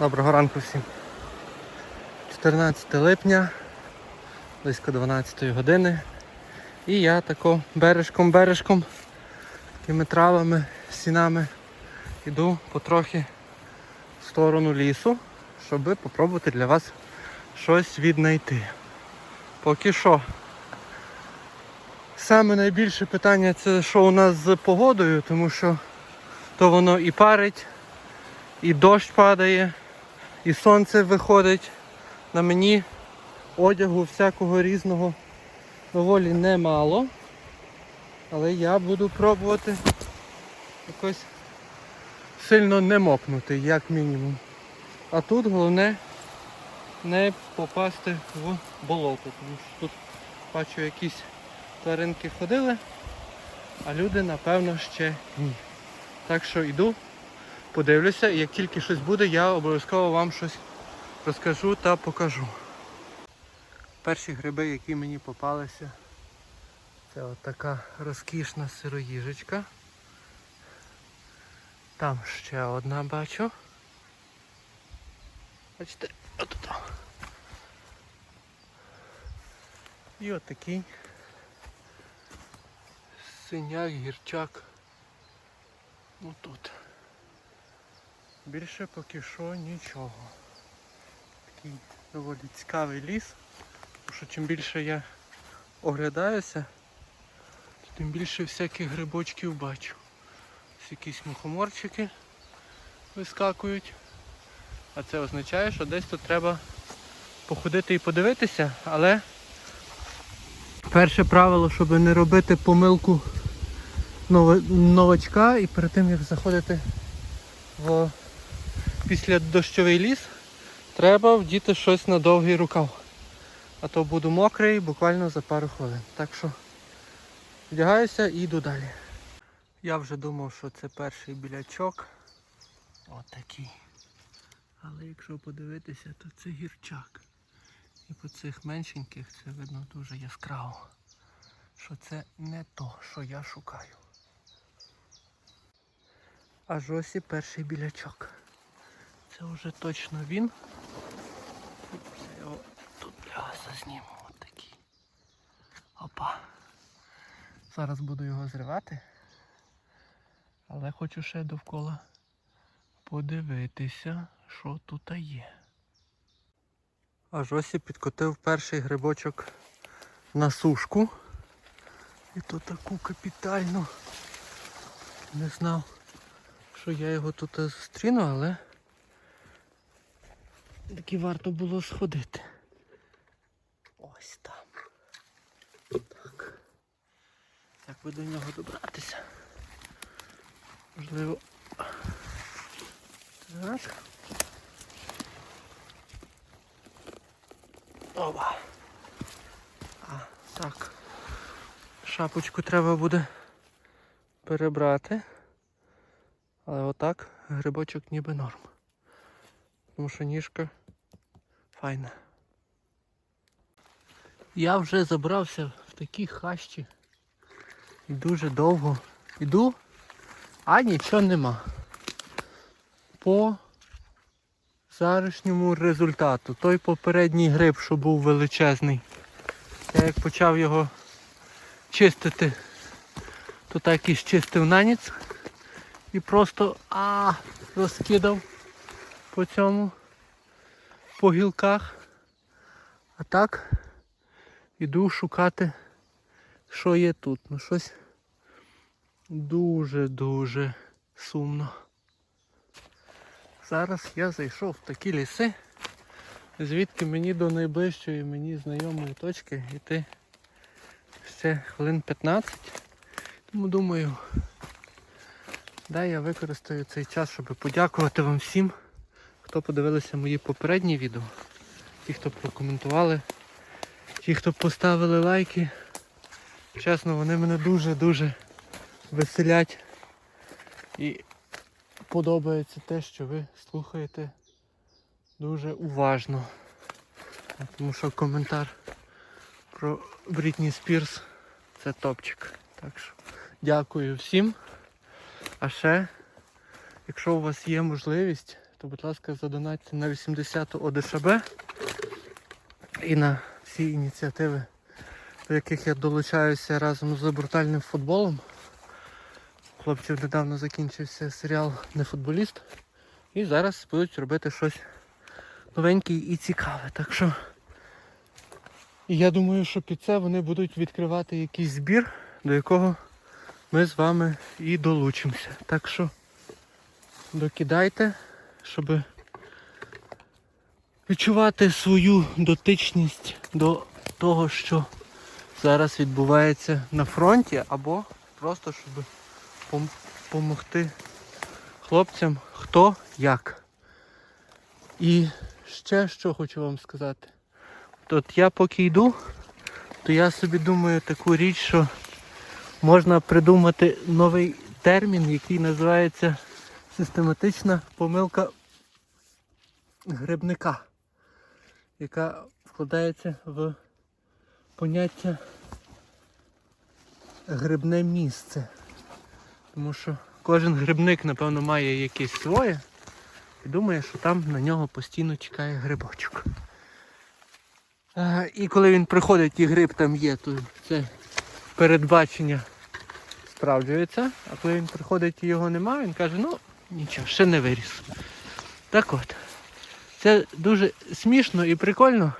Доброго ранку всім. 14 липня, близько 12 години. І я тако бережком-бережком, такими травами, сінами йду потрохи в сторону лісу, щоб попробувати для вас щось віднайти. Поки що. Саме найбільше питання це що у нас з погодою, тому що то воно і парить, і дощ падає, і сонце виходить. На мені одягу всякого різного доволі немало. Але я буду пробувати якось сильно не мокнути, як мінімум. А тут головне не попасти в болото, тому що тут бачу якісь тваринки ходили, а люди напевно ще ні. Так що йду, подивлюся, як тільки щось буде, я обов'язково вам щось розкажу та покажу. Перші гриби, які мені попалися, це от така розкішна сироїжечка. Там ще одна бачу. Бачите, от там. І от такий синяк, гірчак. Ну тут. Більше поки що нічого. Такий доволі цікавий ліс. Тому що чим більше я оглядаюся, тим більше всяких грибочків бачу. Ось якісь мухоморчики вискакують. А це означає, що десь тут треба походити і подивитися, але перше правило, щоб не робити помилку новачка і перед тим як заходити в після дощовий ліс, треба вдіти щось на довгий рукав. А то буду мокрий буквально за пару хвилин. Так що вдягаюся і йду далі. Я вже думав, що це перший білячок. Отакий. Але якщо подивитися, то це гірчак. І по цих меншеньких це видно дуже яскраво. Що це не то, що я шукаю. Аж ось і перший білячок. Це вже точно він. Я його тут для вас зазніму. Отакий. Опа. Зараз буду його зривати. Але хочу ще довкола подивитися, що тут є. Аж ось і підкотив перший грибочок на сушку. І то таку капітальну. Не знав, що я його тут зустріну, але таки варто було сходити. Ось там. Так. Як би до нього добратися? Можливо. Так. Опа. А, так. Шапочку треба буде перебрати. Але отак грибочок ніби норм. Тому що ніжка файна. Я вже забрався в такі хащі. І дуже довго йду, а нічого нема. По зарішньому результату. Той попередній гриб, що був величезний. Я як почав його чистити, то так і щистив на ніц і просто а, розкидав по цьому, по гілках. А так іду шукати, що є тут. Ну щось дуже-дуже сумно. Зараз я зайшов в такі ліси, звідки мені до найближчої мені знайомої точки йти ще хвилин 15. Тому думаю, дай я використаю цей час, щоб подякувати вам всім, хто подивилися мої попередні відео, ті, хто прокоментували, ті, хто поставили лайки. Чесно, вони мене дуже-дуже веселять. І подобається те, що ви слухаєте дуже уважно. Тому що коментар про Брітні Спірс це топчик. Так що дякую всім. А ще, якщо у вас є можливість, то будь ласка, задонатьте на 80 ОДШБ і на всі ініціативи, до яких я долучаюся разом з брутальним футболом. Хлопців недавно закінчився серіал Не футболіст. І зараз будуть робити щось новеньке і цікаве. Так що і я думаю, що під це вони будуть відкривати якийсь збір, до якого ми з вами і долучимося. Так що докидайте, щоб відчувати свою дотичність до того, що зараз відбувається на фронті, або просто щоб допомогти хлопцям хто як. І ще що хочу вам сказати. От я поки йду, то я собі думаю таку річ, що можна придумати новий термін, який називається систематична помилка грибника, яка вкладається в поняття грибне місце. Тому що кожен грибник, напевно, має якесь своє і думає, що там на нього постійно чекає грибочок. І коли він приходить і гриб там є, то це передбачення справджується. А коли він приходить і його немає, він каже, ну нічого, ще не виріс. Так от. Це дуже смішно і прикольно.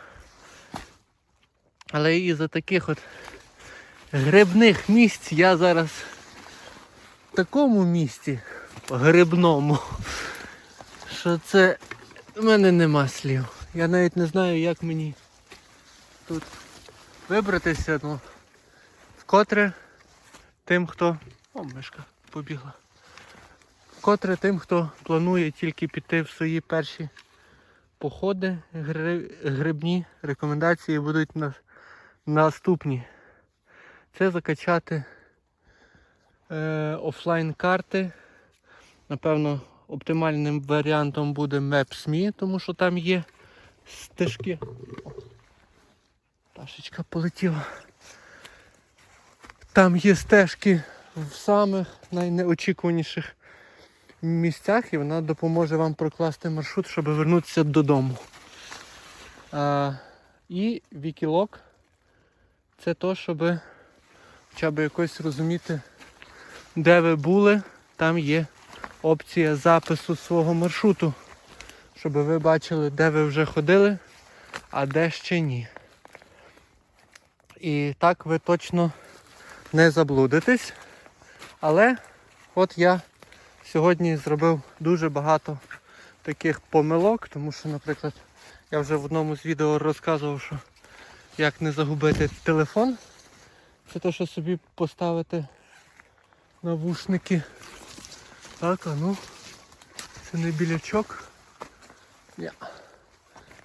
Але і за таких от грибних місць я зараз в такому місці грибному, що це в мене нема слів. Я навіть не знаю, як мені тут вибратися, ну вкотре тим, хто... О, мишка побігла. Вкотре тим, хто планує тільки піти в свої перші походи грибні, рекомендації будуть наступні. Це закачати е, офлайн карти. Напевно, оптимальним варіантом буде Maps.me, тому що там є стежки. О, Пташечка полетіла. Там є стежки в самих найнеочікуваніших місцях і вона допоможе вам прокласти маршрут, щоб вернутися додому. А, і Вікілок це то, щоб хоча б якось розуміти, де ви були, там є опція запису свого маршруту, щоб ви бачили, де ви вже ходили, а де ще ні. І так ви точно не заблудитесь. Але от я сьогодні зробив дуже багато таких помилок, тому що, наприклад, я вже в одному з відео розказував, що як не загубити телефон. Це те, що собі поставити навушники. Так, а ну, це не білячок.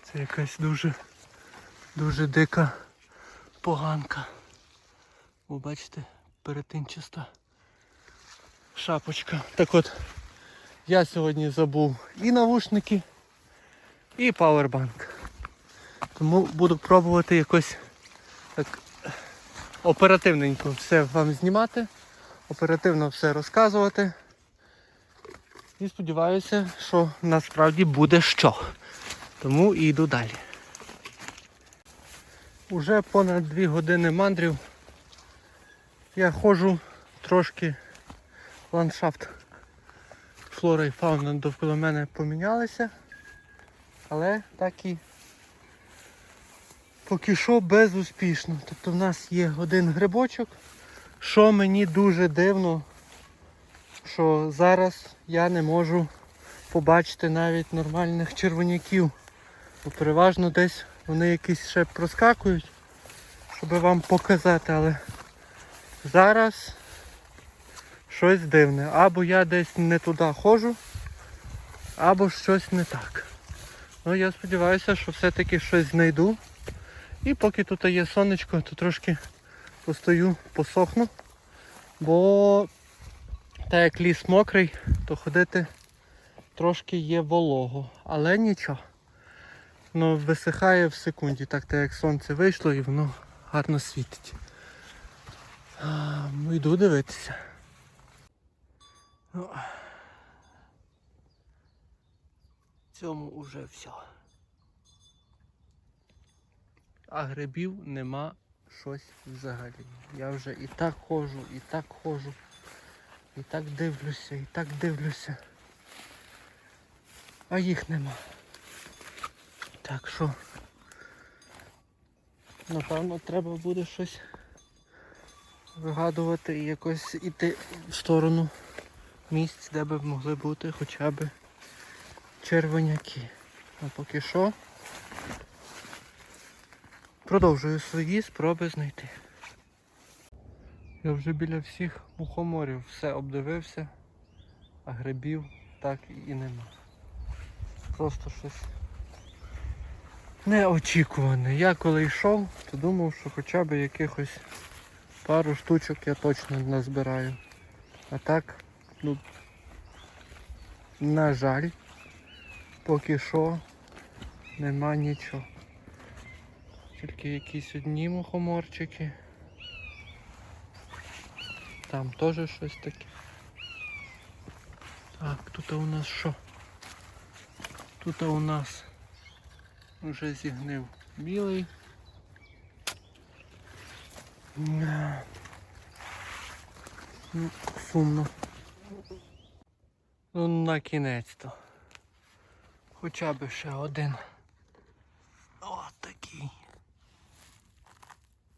Це якась дуже дуже дика поганка. О, бачите, перетинчаста шапочка. Так от, я сьогодні забув і навушники, і пауербанк. Тому буду пробувати якось так оперативненько все вам знімати, оперативно все розказувати. І сподіваюся, що насправді буде що. Тому і йду далі. Уже понад дві години мандрів. Я ходжу трошки ландшафт флора і фауна довкола мене помінялися, але так і поки що безуспішно. Тобто в нас є один грибочок, що мені дуже дивно, що зараз я не можу побачити навіть нормальних червоняків. Бо переважно десь вони якісь ще проскакують, щоб вам показати, але зараз щось дивне. Або я десь не туди ходжу, або щось не так. Ну я сподіваюся, що все-таки щось знайду. І поки тут є сонечко, то трошки постою, посохну. Бо так як ліс мокрий, то ходити трошки є волого. Але нічого. Воно висихає в секунді, так так як сонце вийшло і воно гарно світить. А, ну, Йду дивитися. Ну, цьому уже все. А грибів нема щось взагалі. Я вже і так ходжу, і так ходжу, і так дивлюся, і так дивлюся. А їх нема. Так що, напевно, треба буде щось вигадувати і якось іти в сторону місць, де би могли бути хоча б червоняки. А поки що продовжую свої спроби знайти. Я вже біля всіх мухоморів все обдивився, а грибів так і нема. Просто щось неочікуване. Я коли йшов, то думав, що хоча б якихось пару штучок я точно назбираю. А так, ну, на жаль, поки що нема нічого. Тільки якісь одні мухоморчики. Там теж щось таке. Так, тут у нас що? Тут у нас вже зігнив білий. Ну, сумно. Ну, на кінець-то. Хоча б ще один. О, такий.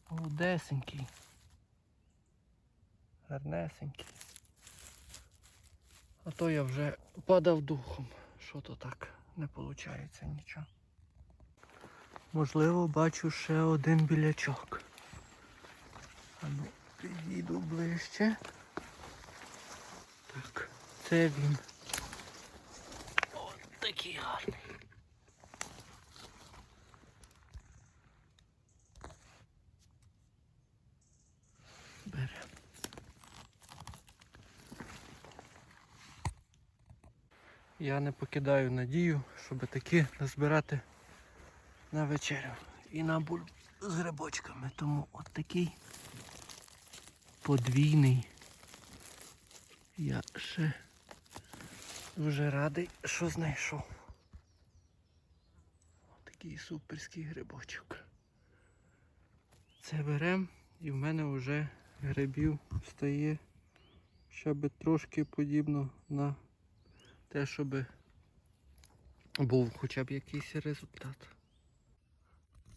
Молодесенький. Гарнесенький. А то я вже падав духом. Що то так не виходить нічого. Можливо, бачу ще один білячок. А ну, підійду ближче. Так, це він. От такий гарний. Беремо. Я не покидаю надію, щоб таки назбирати на вечерю. І на буль з грибочками. Тому от такий подвійний. Я ще дуже радий, що знайшов. Такий суперський грибочок. Це берем і в мене вже грибів стає щоб трошки подібно на те, щоб був хоча б якийсь результат.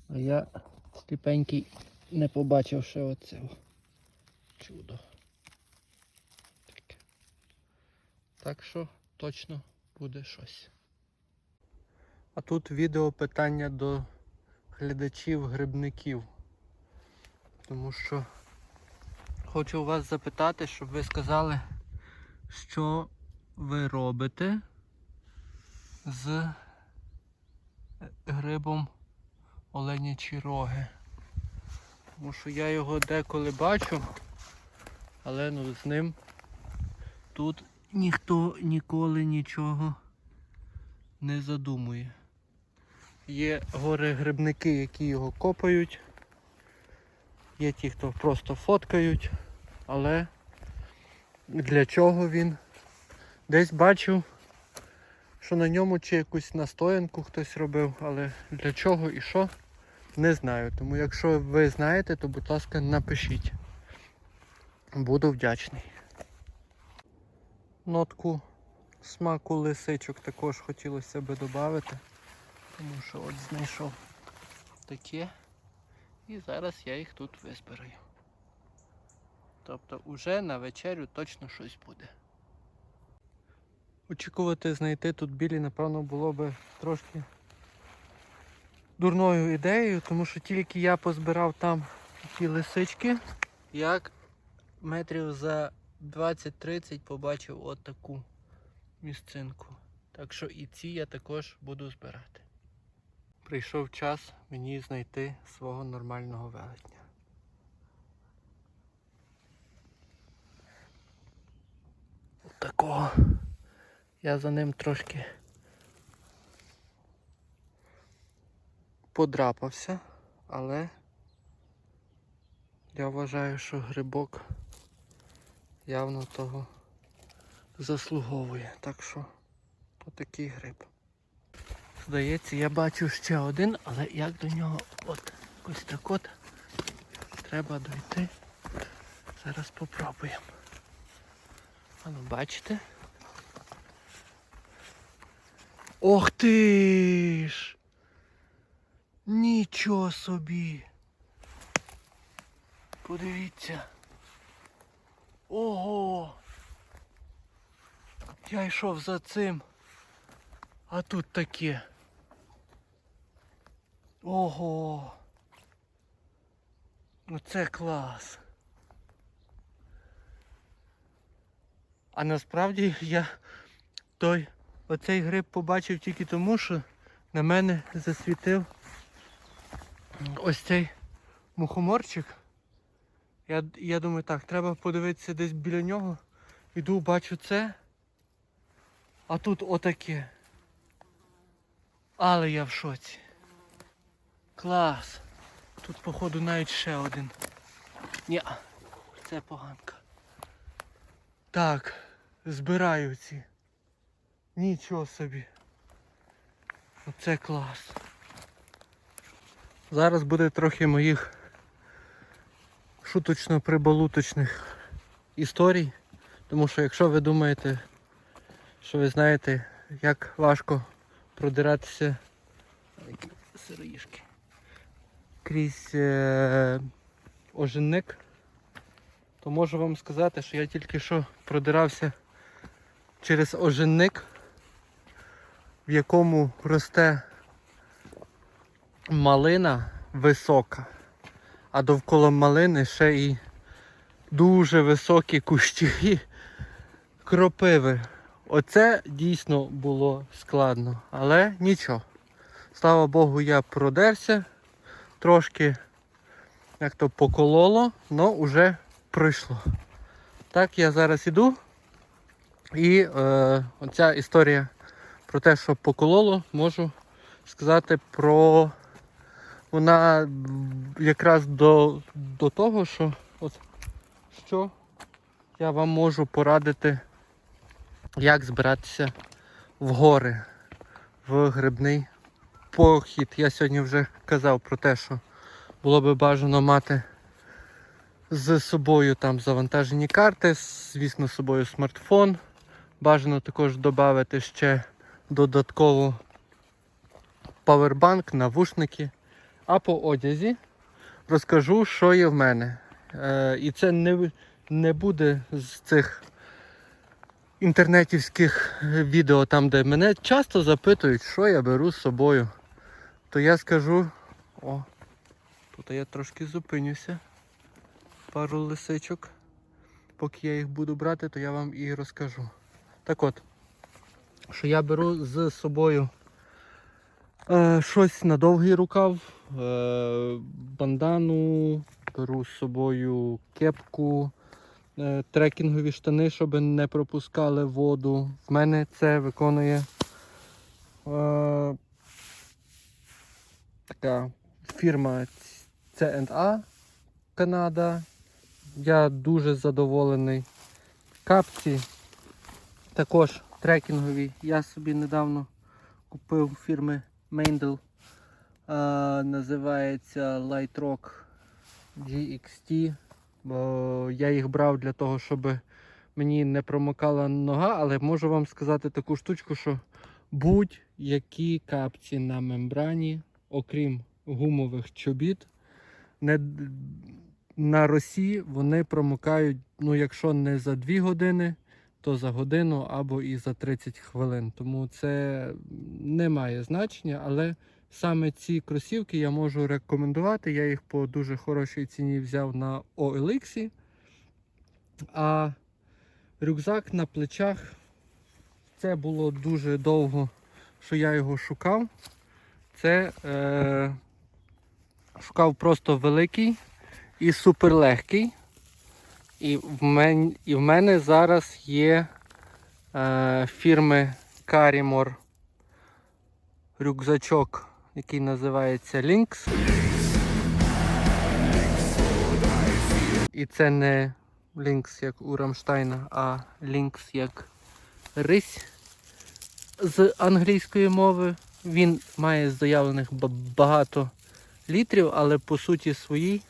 А я сліпенький не побачив ще оце чудо. Так що точно буде щось. А тут відео питання до глядачів-грибників. Тому що хочу вас запитати, щоб ви сказали, що ви робите з грибом оленячі роги. Тому що я його деколи бачу, але ну з ним тут ніхто ніколи нічого не задумує. Є гори грибники, які його копають. Є ті, хто просто фоткають, але для чого він? Десь бачив, що на ньому чи якусь настоянку хтось робив, але для чого і що, не знаю. Тому якщо ви знаєте, то будь ласка напишіть. Буду вдячний. Нотку смаку лисичок також хотілося би додати, тому що от знайшов таке. І зараз я їх тут визбираю. Тобто уже на вечерю точно щось буде. Очікувати знайти тут білі, напевно, було би трошки дурною ідеєю, тому що тільки я позбирав там ті лисички, як метрів за 20-30 побачив от таку місцинку. Так що і ці я також буду збирати. Прийшов час мені знайти свого нормального велетня. Такого. Я за ним трошки подрапався, але я вважаю, що грибок явно того заслуговує. Так що отакий гриб. Здається, я бачу ще один, але як до нього от ось так от треба дойти. Зараз попробуємо. А ну бачите? Ох ти ж! Нічого собі! Подивіться. Ого! Я йшов за цим. А тут таке. Ого. Ну це клас. А насправді я той оцей гриб побачив тільки тому, що на мене засвітив ось цей мухоморчик. Я, я думаю, так, треба подивитися десь біля нього. Іду, бачу це. А тут отаке. Але я в шоці. Клас. Тут, походу, навіть ще один. Ні, це поганка. Так, збираю ці. Нічого собі. Оце клас. Зараз буде трохи моїх шуточно-прибалуточних історій. Тому що якщо ви думаєте, що ви знаєте, як важко продиратися сироїшки крізь е, ожинник, то можу вам сказати, що я тільки що продирався через ожинник, в якому росте малина висока, а довкола малини ще і дуже високі кущі кропиви. Оце дійсно було складно, але нічого. Слава Богу, я продерся, трошки як то покололо, але вже пройшло. Так, я зараз іду. І е, оця історія про те, що покололо, можу сказати про вона якраз до, до того, що от що я вам можу порадити, як збиратися в гори, в грибний похід. Я сьогодні вже казав про те, що було би бажано мати з собою там завантажені карти, звісно, з собою смартфон. Бажано також додати ще додатково павербанк, навушники. А по одязі розкажу, що є в мене. Е, і це не, не буде з цих інтернетівських відео, там, де мене часто запитують, що я беру з собою. То я скажу, о, тут я трошки зупинюся. Пару лисичок. Поки я їх буду брати, то я вам і розкажу. Так от, що я беру з собою е, щось на довгий рукав, бандану, беру з собою кепку, е, трекінгові штани, щоб не пропускали воду. В мене це виконує е, така фірма C&A Канада. Я дуже задоволений. Капці також трекінгові. Я собі недавно купив фірми Meindl. Називається Light Rock GXT. Бо я їх брав для того, щоб мені не промокала нога, але можу вам сказати таку штучку, що будь-які капці на мембрані, окрім гумових чобіт, не, на росі вони промокають, ну, якщо не за 2 години, то за годину або і за 30 хвилин. Тому це не має значення, але саме ці кросівки я можу рекомендувати. Я їх по дуже хорошій ціні взяв на OLX. А рюкзак на плечах це було дуже довго, що я його шукав. Це е, шукав просто великий і суперлегкий. І в, мен, і в мене зараз є е, фірми Carimor рюкзачок, який називається Lynx. І це не Lynx як у Рамштайна, а Lynx як рись з англійської мови. Він має заявлених багато літрів, але по суті своїй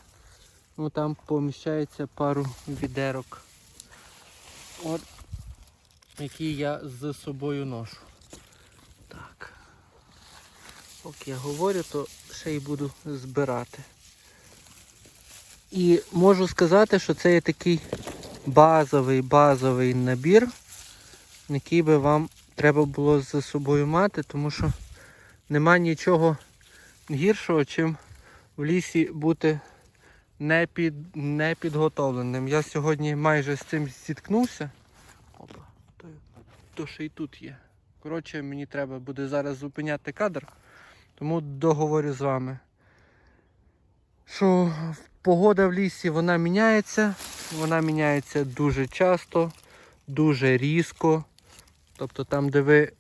ну, там поміщається пару відерок. От, які я з собою ношу. Так. Поки я говорю, то ще й буду збирати. І можу сказати, що це є такий базовий базовий набір, який би вам треба було з собою мати, тому що нема нічого гіршого, чим в лісі бути не під, непідготовленим. Я сьогодні майже з цим зіткнувся. Опа, то, то ще й тут є. Коротше, мені треба буде зараз зупиняти кадр, тому договорю з вами. Що погода в лісі вона міняється, вона міняється дуже часто, дуже різко. Тобто там, де ви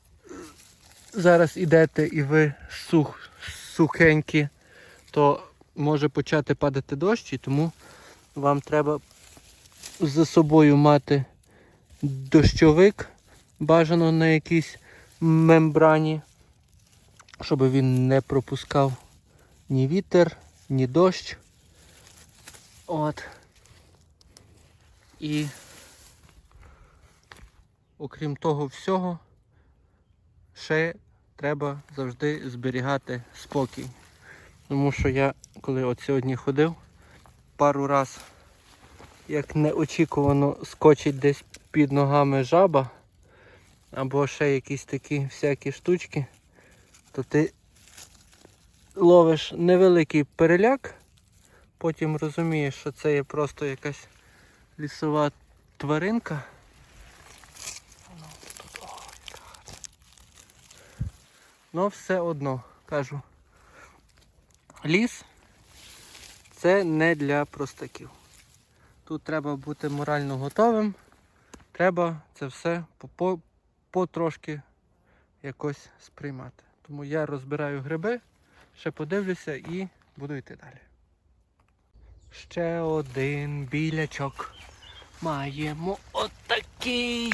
зараз ідете і ви сух, сухенькі, то може почати падати дощ, і тому вам треба за собою мати дощовик, бажано на якійсь мембрані, щоб він не пропускав ні вітер, ні дощ. От. І окрім того всього, ще треба завжди зберігати спокій. Тому що я, коли от сьогодні ходив, пару раз, як неочікувано скочить десь під ногами жаба, або ще якісь такі всякі штучки, то ти ловиш невеликий переляк, потім розумієш, що це є просто якась лісова тваринка. Ну все одно, кажу. Ліс це не для простаків. Тут треба бути морально готовим. Треба це все по- по- потрошки якось сприймати. Тому я розбираю гриби, ще подивлюся і буду йти далі. Ще один білячок. Маємо отакий.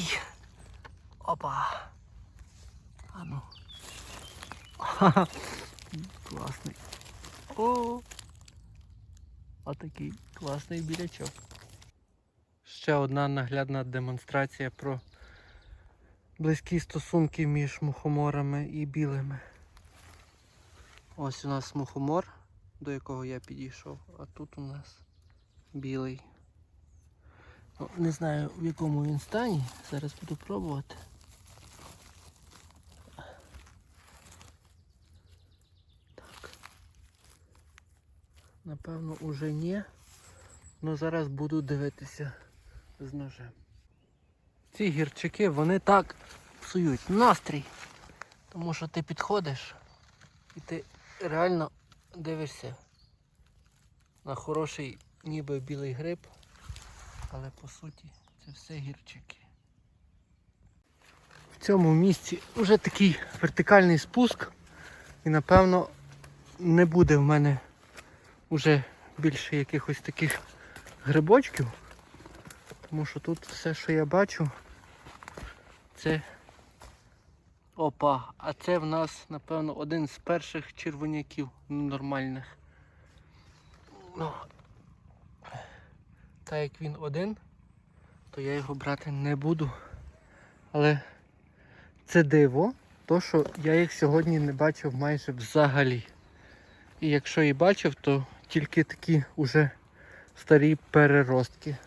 Опа. Ану. Класний. О! Отакий класний білячок. Ще одна наглядна демонстрація про близькі стосунки між мухоморами і білими. Ось у нас мухомор, до якого я підійшов, а тут у нас білий. Ну, не знаю в якому він стані, зараз буду пробувати. Так. Напевно, уже ні. Ну зараз буду дивитися з ножем. Ці гірчики, вони так псують настрій. Тому що ти підходиш і ти реально дивишся на хороший ніби білий гриб, але по суті це все гірчики. В цьому місці вже такий вертикальний спуск і напевно не буде в мене вже більше якихось таких грибочків, тому що тут все, що я бачу, це опа, а це в нас, напевно, один з перших червоняків нормальних. Ну, так як він один, то я його брати не буду. Але це диво, то що я їх сьогодні не бачив майже взагалі. І якщо і бачив, то тільки такі уже старі переростки.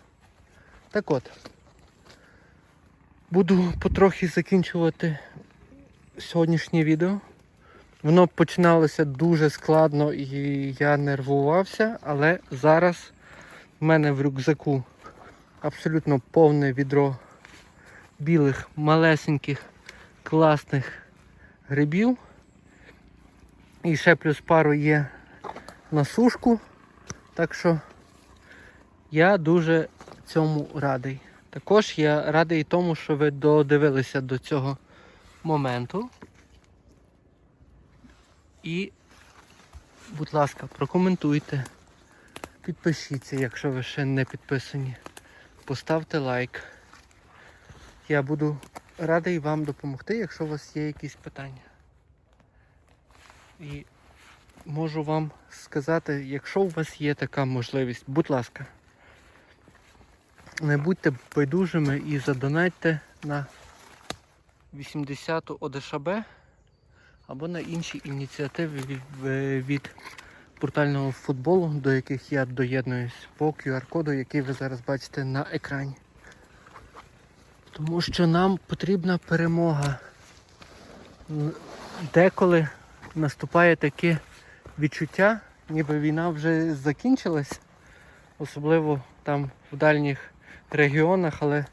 Так от, буду потрохи закінчувати сьогоднішнє відео. Воно починалося дуже складно і я нервувався, але зараз в мене в рюкзаку абсолютно повне відро білих, малесеньких, класних грибів. І ще плюс пару є на сушку. Так що я дуже цьому радий. Також я радий тому, що ви додивилися до цього моменту. І, будь ласка, прокоментуйте, підпишіться, якщо ви ще не підписані. Поставте лайк. Я буду радий вам допомогти, якщо у вас є якісь питання. І можу вам сказати, якщо у вас є така можливість, будь ласка, не будьте байдужими і задонатьте на 80-ту ОДШБ або на інші ініціативи від, від портального футболу, до яких я доєднуюсь по QR-коду, який ви зараз бачите на екрані. Тому що нам потрібна перемога. Деколи наступає таке відчуття, ніби війна вже закінчилась, особливо там в дальніх регіонах, але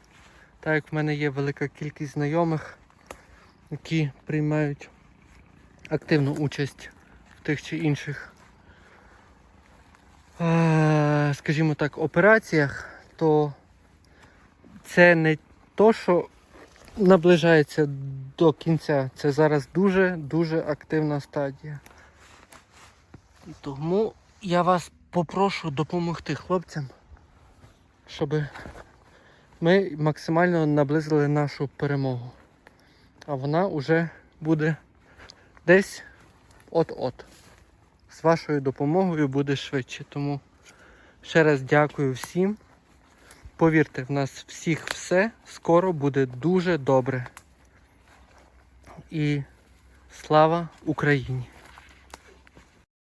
так як в мене є велика кількість знайомих, які приймають активну участь в тих чи інших, е, скажімо так, операціях, то це не то, що наближається до кінця. Це зараз дуже-дуже активна стадія. Тому я вас попрошу допомогти хлопцям, щоб ми максимально наблизили нашу перемогу. А вона вже буде десь от-от. З вашою допомогою буде швидше. Тому ще раз дякую всім. Повірте, в нас всіх все скоро буде дуже добре. І слава Україні!